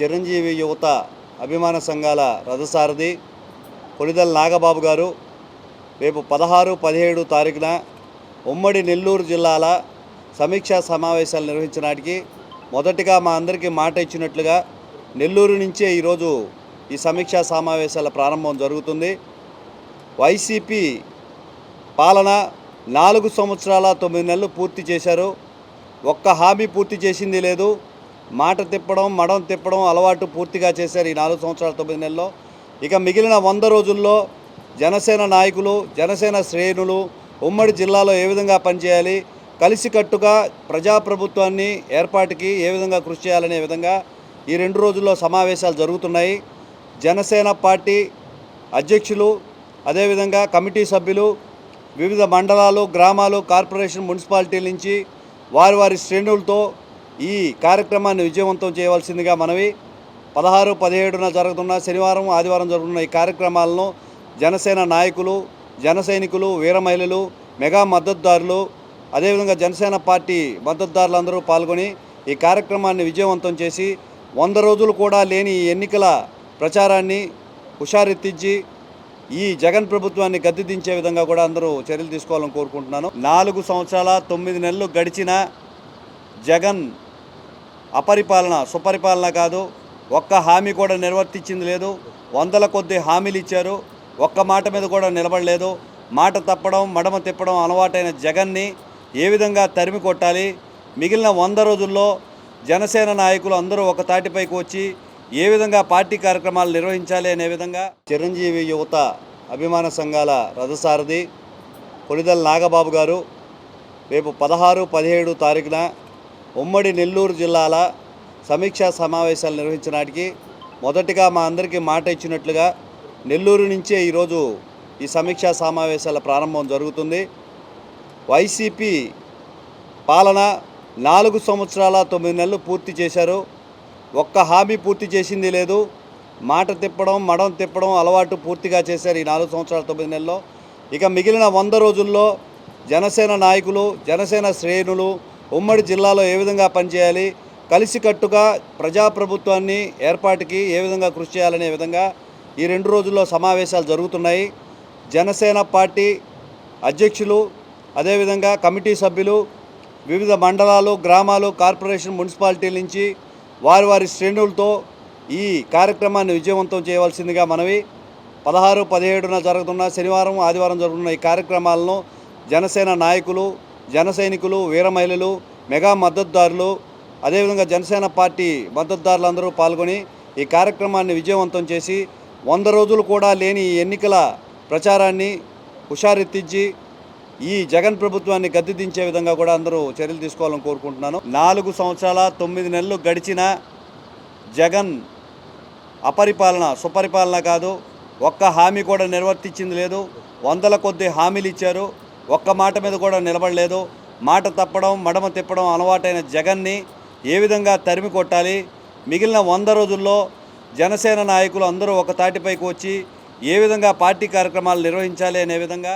చిరంజీవి యువత అభిమాన సంఘాల రథసారథి కొలిదల నాగబాబు గారు రేపు పదహారు పదిహేడు తారీఖున ఉమ్మడి నెల్లూరు జిల్లాల సమీక్షా సమావేశాలు నిర్వహించడానికి మొదటిగా మా అందరికీ మాట ఇచ్చినట్లుగా నెల్లూరు నుంచే ఈరోజు ఈ సమీక్షా సమావేశాల ప్రారంభం జరుగుతుంది. వైసీపీ పాలన నాలుగు సంవత్సరాల తొమ్మిది నెలలు పూర్తి చేశారు. ఒక్క హామీ పూర్తి చేసింది లేదు. మాట తిప్పడం మడం తిప్పడం అలవాటు పూర్తిగా చేశారు ఈ నాలుగు సంవత్సరాల తొమ్మిది నెలల్లో. ఇక మిగిలిన వంద రోజుల్లో జనసేన నాయకులు జనసేన శ్రేణులు ఉమ్మడి జిల్లాలో ఏ విధంగా పనిచేయాలి కలిసికట్టుగా ప్రజాప్రభుత్వాన్ని ఏర్పాటుకి ఏ విధంగా కృషి చేయాలనే విధంగా ఈ రెండు రోజుల్లో సమావేశాలు జరుగుతున్నాయి. జనసేన పార్టీ అధ్యక్షులు అదేవిధంగా కమిటీ సభ్యులు వివిధ మండలాలు గ్రామాలు కార్పొరేషన్ మున్సిపాలిటీల నుంచి వారి వారి శ్రేణులతో ఈ కార్యక్రమాన్ని విజయవంతం చేయవలసిందిగా మనవి. పదహారు పదిహేడున జరుగుతున్న శనివారం ఆదివారం జరుగుతున్న ఈ కార్యక్రమాలను జనసేన నాయకులు జన సైనికులు వీర మహిళలు మెగా మద్దతుదారులు అదేవిధంగా జనసేన పార్టీ మద్దతుదారులందరూ పాల్గొని ఈ కార్యక్రమాన్ని విజయవంతం చేసి వంద రోజులు కూడా లేని ఈ ఎన్నికల ప్రచారాన్ని హుషారెత్తించి ఈ జగన్ ప్రభుత్వాన్ని గద్దెదించే విధంగా కూడా అందరూ చర్యలు తీసుకోవాలని కోరుకుంటున్నాను. నాలుగు సంవత్సరాల తొమ్మిది నెలలు గడిచిన జగన్ అపరిపాలన సుపరిపాలన కాదు. ఒక్క హామీ కూడా నిర్వర్తించింది లేదు. వందల కొద్ది హామీలు ఇచ్చారు. ఒక్క మాట మీద కూడా నిలబడలేదు. మాట తప్పడం మడమ తిప్పడం అలవాటైన జగన్ని ఏ విధంగా తరిమి కొట్టాలి? మిగిలిన వంద రోజుల్లో జనసేన నాయకులు అందరూ ఒక తాటిపైకి వచ్చి ఏ విధంగా పార్టీ కార్యక్రమాలు నిర్వహించాలి అనే విధంగా చిరంజీవి యువత అభిమాన సంఘాల రథసారథి కొలిదల నాగబాబు గారు రేపు పదహారు పదిహేడు తారీఖున ఉమ్మడి నెల్లూరు జిల్లాల సమీక్షా సమావేశాలు నిర్వహించడానికి మొదటిగా మా అందరికీ మాట ఇచ్చినట్లుగా నెల్లూరు నుంచే ఈరోజు ఈ సమీక్షా సమావేశాల ప్రారంభం జరుగుతుంది. వైసీపీ పాలన నాలుగు సంవత్సరాల తొమ్మిది నెలలు పూర్తి చేశారు. ఒక్క హామీ పూర్తి చేసింది లేదు. మాట తిప్పడం మడం తిప్పడం అలవాటు పూర్తిగా చేశారు ఈ నాలుగు సంవత్సరాల తొమ్మిది నెలల్లో ఇక మిగిలిన వంద రోజుల్లో జనసేన నాయకులు జనసేన శ్రేణులు ఉమ్మడి జిల్లాలో ఏ విధంగా పనిచేయాలి? కలిసికట్టుగా ప్రజాప్రభుత్వాన్ని ఏర్పాటుకి ఏ విధంగా కృషి చేయాలనే విధంగా ఈ రెండు రోజుల్లో సమావేశాలు జరుగుతున్నాయి. జనసేన పార్టీ అధ్యక్షులు అదేవిధంగా కమిటీ సభ్యులు వివిధ మండలాలు గ్రామాలు కార్పొరేషన్ మున్సిపాలిటీల నుంచి వారి వారి శ్రేణులతో ఈ కార్యక్రమాన్ని విజయవంతం చేయవలసిందిగా మనవి. పదహారు పదిహేడున జరుగుతున్న శనివారం ఆదివారం జరుగుతున్న ఈ కార్యక్రమాలను జనసేన నాయకులు జన సైనికులు వీర మహిళలు మెగా మద్దతుదారులు అదేవిధంగా జనసేన పార్టీ మద్దతుదారులందరూ పాల్గొని ఈ కార్యక్రమాన్ని విజయవంతం చేసి వంద రోజులు కూడా లేని ఈ ఎన్నికల ప్రచారాన్ని హుషారెత్తించి ఈ జగన్ ప్రభుత్వాన్ని గద్దెదించే విధంగా కూడా అందరూ చర్యలు తీసుకోవాలని కోరుకుంటున్నాను. నాలుగు సంవత్సరాల తొమ్మిది నెలలు గడిచిన జగన్ అపరిపాలన సుపరిపాలన కాదు ఒక్క హామీ కూడా నిర్వర్తించింది లేదు. వందల కొద్ది హామీలు ఇచ్చారు. ఒక్క మాట మీద కూడా నిలబడలేదు. మాట తప్పడం మడమ తిప్పడం అలవాటైన జగన్ని ఏ విధంగా తరిమి కొట్టాలి? మిగిలిన వంద రోజుల్లో జనసేన నాయకులు అందరూ ఒక తాటిపైకి వచ్చి ఏ విధంగా పార్టీ కార్యక్రమాలు నిర్వహించాలి అనే విధంగా